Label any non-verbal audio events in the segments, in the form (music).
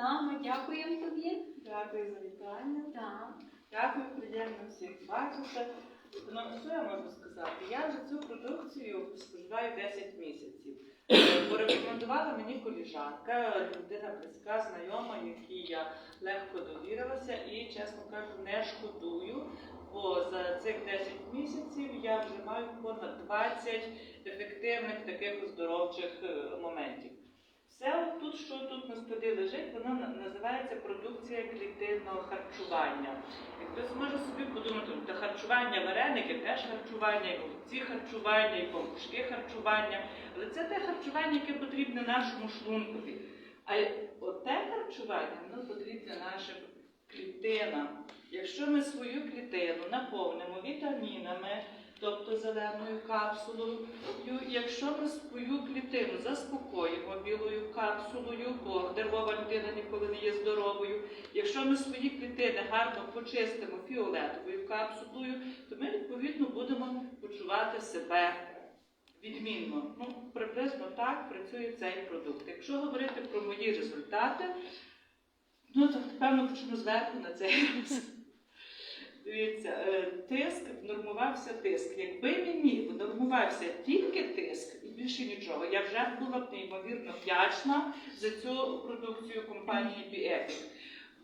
нами. Дякуємо тобі. Дякую за вітання. Так. Дякую, приємно всіх бачити. Ну, що я можу сказати? Я вже цю продукцію споживаю 10 місяців. Порекомендувала мені коліжанка, людина близька, знайома, якій я легко довірилася і, чесно кажу, не шкодую. Бо за цих 10 місяців я вже маю понад 20 ефективних таких оздоровчих е, моментів. От тут, що тут на столі лежить, воно називається продукція клітинного харчування. І хтось може собі подумати, «Ну, та харчування вареники теж харчування, і голубці харчування, і пампушки харчування. Але це те харчування, яке потрібне нашому шлункові. А оте харчування воно потрібне нашим клітинам. Якщо ми свою клітину наповнимо вітамінами, тобто зеленою капсулою, якщо ми свою клітину заспокоїмо білою капсулою, бо нервова людина ніколи не є здоровою, якщо ми свої клітини гарно почистимо фіолетовою капсулою, то ми відповідно будемо почувати себе відмінно. Ну, приблизно так працює цей продукт. Якщо говорити про мої результати, ну то певно почну зверху на цей раз. Дивіться, е, тиск нормувався тиск. Якби мені нормувався тільки тиск і більше нічого, я вже була б неймовірно вдячна за цю продукцію компанії BioEpic.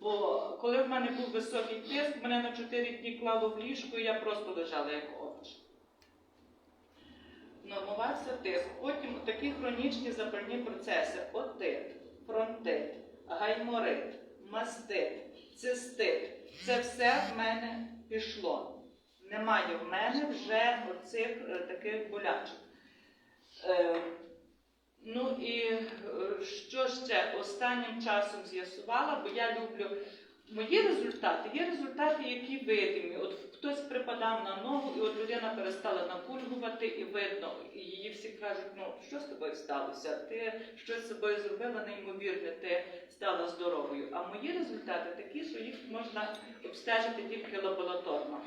Бо коли в мене був високий тиск, мене на 4 дні клало в ліжко, і я просто лежала як овоч. Нормувався тиск. Потім такі хронічні запальні процеси: отит, фронтит, гайморит, мастит, цистит. Це все в мене пішло. Немає в мене вже оцих е, таких болячок. Е, ну і е, що ще останнім часом з'ясувала, бо я люблю мої результати, є результати, які видимі. От хтось припадав на ногу, і от людина перестала напульгувати, і видно, і її всі кажуть, ну що з тобою сталося? Ти щось з собою зробила неймовірне, ти стала здоровою. А мої результати такі, що їх можна обстежити тільки лабораторно.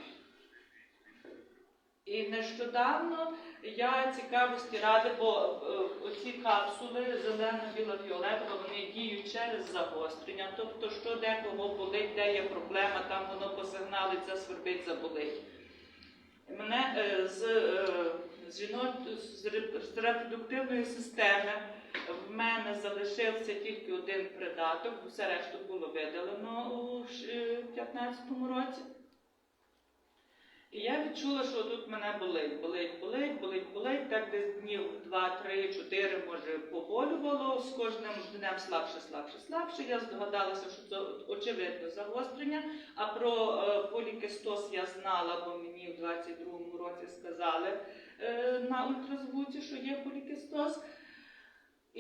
І нещодавно я цікавості ради, бо е, оці капсули зелена, біла, фіолетова, вони діють через загострення. Тобто, що декого болить, де є проблема, там воно посигналить, засвербить, заболить. Мене е, з, е, з, жінок, з репродуктивної системи в мене залишився тільки один придаток, все решту було видалено у 2015 році. І я відчула, що тут мене болить, болить, болить, болить, болить. Так десь днів 2, 3, 4, може, поболювало. З кожним днем слабше, слабше, слабше. Я здогадалася, що це очевидно загострення. А про е, полікистоз я знала, бо мені в 22-му році сказали е, на ультразвуці, що є полікистоз.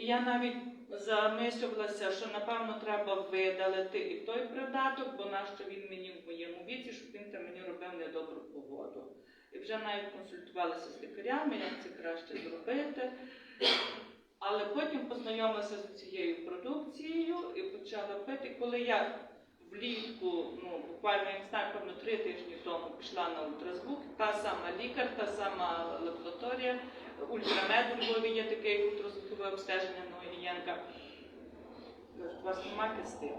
Я навіть замислювалася, що напевно треба видалити і той придаток, бо нащо він мені в моєму віці, щоб він там мені робив недобру погоду. І вже навіть консультувалася з лікарями, як це краще зробити. Але потім познайомилася з цією продукцією і почала пити. Коли я влітку, ну буквально я не знаю, певно, три тижні тому пішла на ультразвук, та сама лікар, та сама лабораторія, ультрамед у Львові є таке ультразвукове обстеження Новогієнка. Кажуть, у вас нема кисти.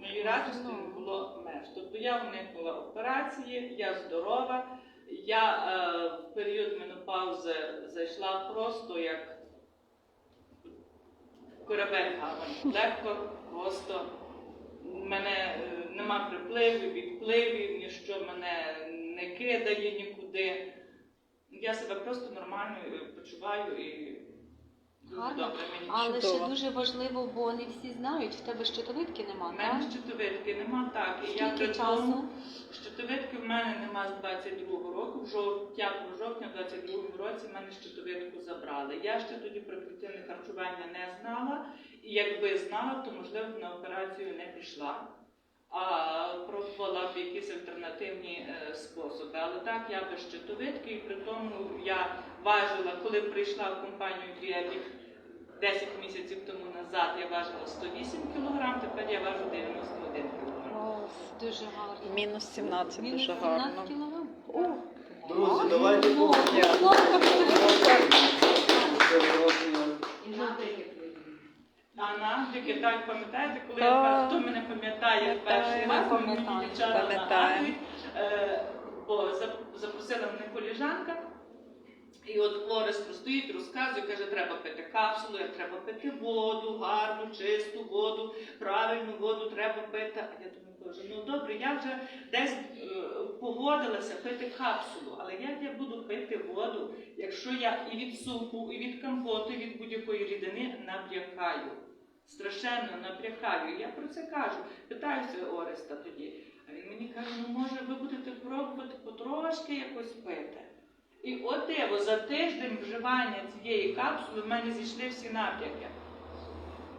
Моїй радості не було меж. Тобто я в них була операції, я здорова. Я е, в період менопаузи зайшла просто як корабель гавань. Легко, просто мене е, нема припливів, відпливів, ніщо мене не кидає нікуди. Я себе просто нормально е, почуваю і дуже Гарно. добре мені. Але ще дуже важливо, бо не всі знають, в тебе щитовидки нема, У так? мене щитовидки нема так. І я Скільки при часу? тому, щитовидки в мене нема з 22-го року. В жовтня, в жовтня 22-му році в мене щитовидку забрали. Я ще тоді про клітинне харчування не знала. І якби знала, то можливо б на операцію не пішла. А пробувала б якісь альтернативні е, способи. Але так я без щитовидки, і при тому я важила, коли прийшла в компанію Біабік 10 місяців тому назад, я важила 108 кг, тепер я важу 91 кг. Дуже гарно. Мінус 17 Мінус дуже 17 гарно. кілограм. Друзі, давайте Ну, поговоримо. Це вироблення. І на А Англіки, так пам'ятаєте, коли я хто мене пам'ятає перший Пам'ятаю, раз, мені дівчата нагадують, е, бо запросила мене коліжанка. І от Орес простоїть, розказує, каже, треба пити капсулу, як треба пити воду, гарну, чисту воду, правильну воду треба пити. А я думаю, Боже, ну добре, я вже десь е, погодилася пити капсулу, але як я буду пити воду, якщо я і від супу, і від компоту, і від будь-якої рідини набрякаю? Страшенно напрягаю. Я про це кажу. Питаюся Ореста тоді. А він мені каже, ну може ви будете пробувати потрошки якось пити. І от диво, за тиждень вживання цієї капсули в мене зійшли всі напряги.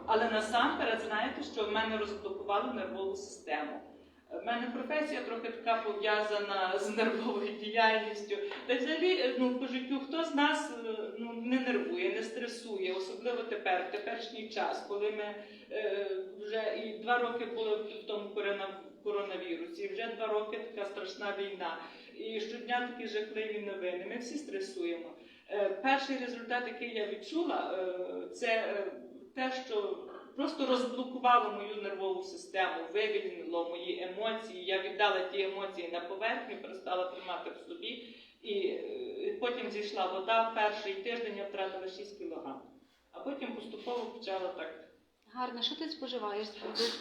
Але насамперед, знаєте, що в мене розблокувало нервову систему. В мене професія трохи така пов'язана з нервовою діяльністю. Та взагалі, е, ну, по життю, хто з нас е, ну, не нервує, не стресує, особливо тепер, в теперішній час, коли ми е, вже і два роки були в тому корона- коронавірусі, і вже два роки така страшна війна. І щодня такі жахливі новини. Ми всі стресуємо. Е, перший результат, який я відчула, е, це е, те, що просто розблокувало мою нервову систему, вивільнило мої емоції. Я віддала ті емоції на поверхню, перестала тримати в собі. І е, потім зійшла вода. Перший тиждень я втратила 6 кілограм. А потім поступово почала так. Гарно, що ти споживаєш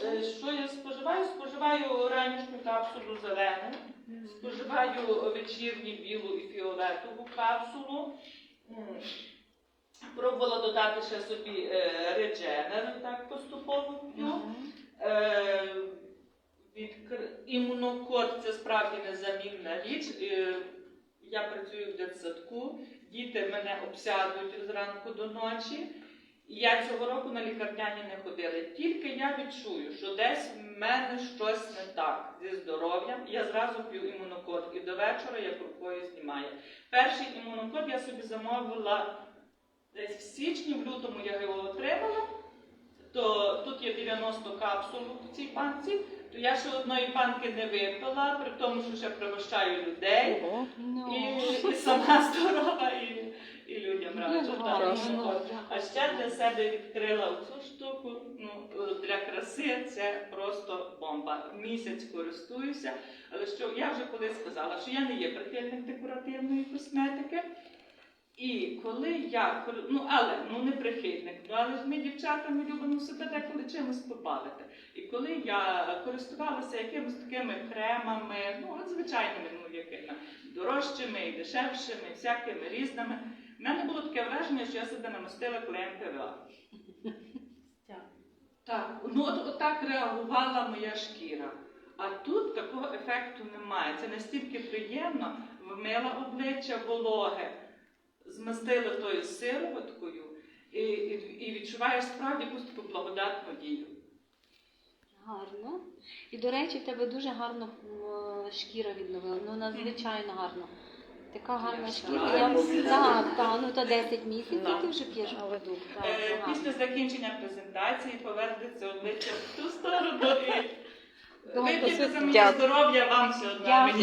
Е? Що я споживаю? Споживаю ранішню капсулу зелену. Споживаю вечірню білу і фіолетову капсулу. Пробувала додати ще собі е, редженер, так поступово п'ю. Е, відкр- Імунокод це справді незамінна річ. Е, Я працюю в дитсадку, діти мене обсядуть зранку до ночі. Я цього року на лікарняні не ходила. Тільки я відчую, що десь в мене щось не так зі здоров'ям. Я зразу п'ю імунокод і до вечора як рукою знімає. Перший імунокод я собі замовила десь в січні, в лютому я його отримала. То тут є 90 капсул в цій банці, то я ще одної банки не випила, при тому, що ще пригощаю людей. Ого. Ну, І, (laughs) і сама здорова, і, і людям раджу. так, ну. А ще для себе відкрила цю штуку. Ну, для краси це просто бомба. Місяць користуюся, але що я вже колись сказала, що я не є прихильник декоративної косметики. І коли я ну але ну не прихильник, ну але ж ми дівчата ми любимо себе деколи чимось побавити. І коли я користувалася якимись такими кремами, ну звичайними, ну якими дорожчими і дешевшими, всякими різними, в мене було таке враження, що я себе намастила клеєм ПВА. Так, ну от, от так реагувала моя шкіра. А тут такого ефекту немає. Це настільки приємно, вмила обличчя вологе, змастила тою сироваткою і, і, і відчуваєш справді якусь благодатну дію. Гарно. І, до речі, в тебе дуже гарно е, шкіра відновила. Ну, надзвичайно гарно. Така гарна Я шкіра. Я... Так, так, ну то 10 місяців ти вже п'єш. Так, Е, після закінчення презентації повернеться обличчя в ту сторону і вип'єте за моє Дякую. здоров'я вам все одно. Дякую.